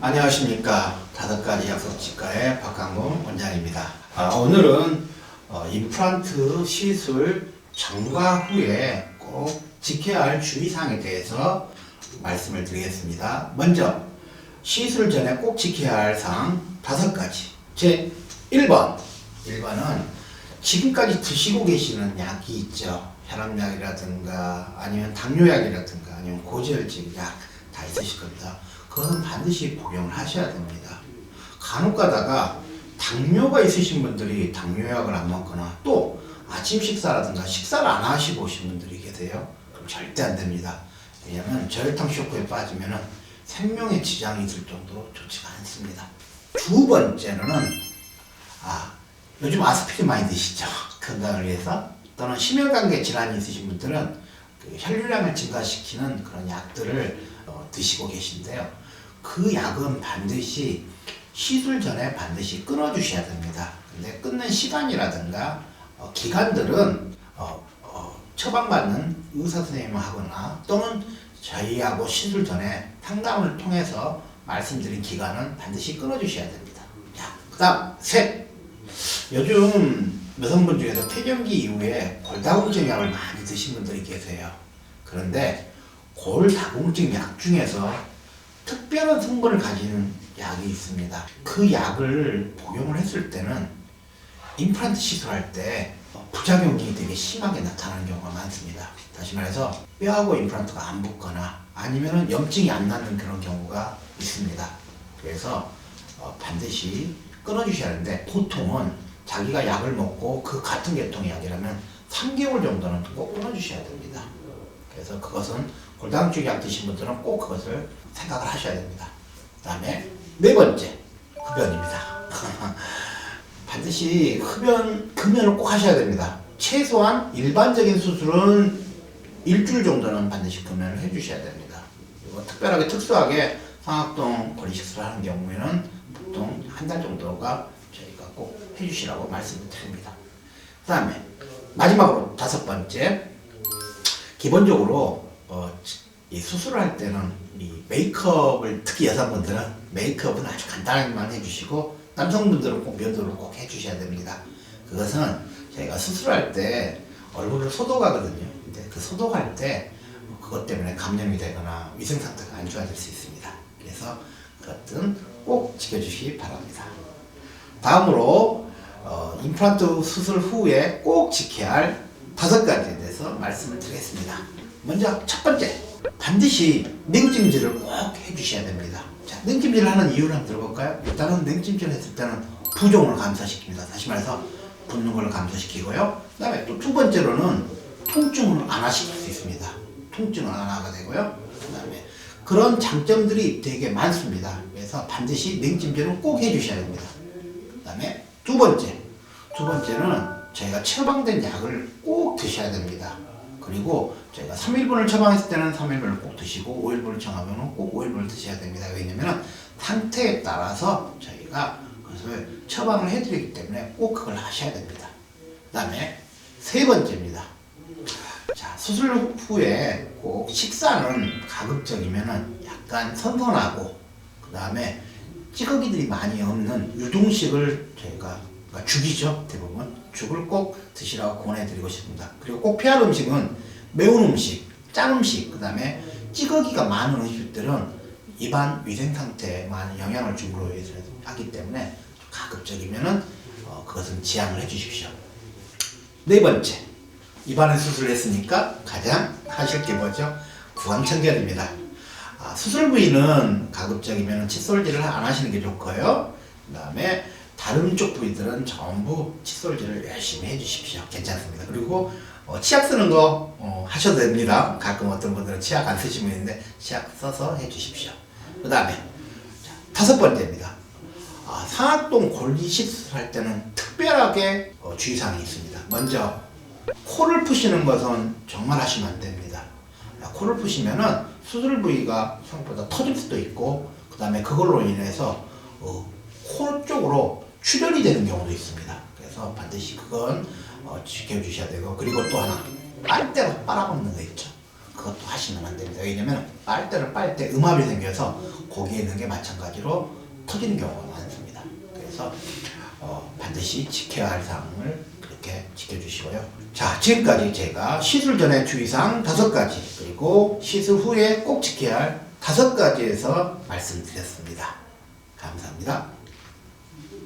안녕하십니까 다섯 가지 약속치과의 박강범 원장입니다. 아, 오늘은 어, 임플란트 시술 전과 후에 꼭 지켜야 할 주의사항에 대해서 말씀을 드리겠습니다. 먼저 시술 전에 꼭 지켜야 할 사항 다섯 가지. 제 1번 1번은 지금까지 드시고 계시는 약이 있죠. 혈압약이라든가 아니면 당뇨약이라든가 아니면 고지혈증 약 다 있으실 겁니다. 그거는 반드시 복용을 하셔야 됩니다. 간혹 가다가 당뇨가 있으신 분들이 당뇨약을 안 먹거나 또 아침 식사라든가 식사를 안 하시고 오신 분들이 계세요. 그럼 절대 안 됩니다. 왜냐하면 저혈당 쇼크에 빠지면 생명에 지장이 있을 정도로 좋지가 않습니다. 두 번째는 아 요즘 아스피린 많이 드시죠? 건강을 위해서 또는 심혈관계 질환이 있으신 분들은 그 혈류량을 증가시키는 그런 약들을 어, 드시고 계신데요. 그 약은 반드시 시술 전에 반드시 끊어주셔야 됩니다. 근데 끊는 시간이라든가 어, 기간들은 어, 어, 처방받는 의사 선생님하거나 또는 저희하고 시술 전에 상담을 통해서 말씀드린 기간은 반드시 끊어주셔야 됩니다. 자, 그 다음 셋. 요즘 여성분 중에서 폐경기 이후에 골다공증 약을 많이 드신 분들이 계세요. 그런데 골다공증 약 중에서 특별한 성분을 가지는 약이 있습니다. 그 약을 복용을 했을 때는 임플란트 시술할 때 부작용이 되게 심하게 나타나는 경우가 많습니다. 다시 말해서 뼈하고 임플란트가 안 붙거나 아니면 염증이 안 나는 그런 경우가 있습니다. 그래서 어, 반드시 끊어주셔야 하는데 보통은 자기가 약을 먹고 그 같은 계통의 약이라면 3개월 정도는 꼭 끊어주셔야 됩니다. 그래서 그것은 골다공증 약 드신 분들은 꼭 그것을 생각을 하셔야 됩니다. 그 다음에 네 번째 흡연입니다. 반드시 흡연 금연을 꼭 하셔야 됩니다. 최소한 일반적인 수술은 일주일 정도는 반드시 금연을 해주셔야 됩니다. 그리고 특별하게 특수하게 상악동 거리식술을 하는 경우에는 보통 한 달 정도가 저희가 꼭 해주시라고 말씀을 드립니다. 그 다음에 마지막으로 다섯 번째 기본적으로 어, 이 수술을 할 때는 이 메이크업을 특히 여성분들은 메이크업은 아주 간단하게만 해주시고 남성분들은 꼭 면도를 꼭 해주셔야 됩니다. 그것은 저희가 수술할 때 얼굴을 소독하거든요. 근데 그 소독할 때 그것 때문에 감염이 되거나 위생 상태가 안 좋아질 수 있습니다. 그래서 그것은 꼭 지켜주시기 바랍니다. 다음으로 어, 임플란트 수술 후에 꼭 지켜야 할 다섯 가지에 대해서 말씀을 드리겠습니다. 먼저 첫 번째, 반드시 냉찜질을 꼭 해주셔야 됩니다. 자, 냉찜질을 하는 이유를 한번 들어볼까요? 일단은 냉찜질을 했을 때는 부종을 감소시킵니다. 다시 말해서 붓는 걸 감소시키고요. 그 다음에 또 두 번째로는 통증을 완화시킬 수 있습니다. 통증을 완화가 되고요. 그 다음에 그런 장점들이 되게 많습니다. 그래서 반드시 냉찜질을 꼭 해주셔야 됩니다. 그 다음에 두 번째. 두 번째는 저희가 처방된 약을 꼭 드셔야 됩니다. 그리고 저희가 3일분을 처방했을 때는 3일분을 꼭 드시고 5일분을 처방하면 꼭 5일분을 드셔야 됩니다. 왜냐면 상태에 따라서 저희가 그것을 처방을 해드리기 때문에 꼭 그걸 하셔야 됩니다. 그 다음에 세 번째입니다. 자, 수술 후에 꼭 식사는 가급적이면은 약간 선선하고 그 다음에 찌꺼기들이 많이 없는 유동식을 저희가 죽이죠 대부분 죽을 꼭 드시라고 권해드리고 싶습니다. 그리고 꼭 피할 음식은 매운 음식, 짠 음식, 그 다음에 찌꺼기가 많은 음식들은 입안 위생 상태에 많은 영향을 주므로 해서 하기 때문에 가급적이면은 어, 그것은 지양을 해주십시오. 네 번째, 입안에 수술을 했으니까 가장 하실 게 뭐죠? 구강 청결입니다. 아, 수술 부위는 가급적이면 칫솔질을 안 하시는 게 좋고요. 그 다음에 다른 쪽 부위들은 전부 칫솔질을 열심히 해주십시오. 괜찮습니다. 그리고 어, 치약 쓰는 거 어, 하셔도 됩니다. 가끔 어떤 분들은 치약 안 쓰시는 분 있는데 치약 써서 해주십시오. 그 다음에 다섯 번째입니다. 아, 상악동 골리식 수술할 때는 특별하게 어, 주의사항이 있습니다. 먼저 코를 푸시는 것은 정말 하시면 안 됩니다. 아, 코를 푸시면은 수술 부위가 생각보다 터질 수도 있고 그 다음에 그걸로 인해서 어, 코 쪽으로 출혈이 되는 경우도 있습니다. 그래서 반드시 그건 어, 지켜주셔야 되고 그리고 또 하나 빨대로 빨아먹는 거 있죠. 그것도 하시면 안 됩니다. 왜냐면 빨대를 빨 때 음압이 생겨서 거기에 있는 게 마찬가지로 터지는 경우가 많습니다. 그래서 어, 반드시 지켜야 할 사항을 그렇게 지켜주시고요. 자, 지금까지 제가 시술 전에 주의사항 다섯 가지 그리고 시술 후에 꼭 지켜야 할 다섯 가지에서 말씀드렸습니다. 감사합니다.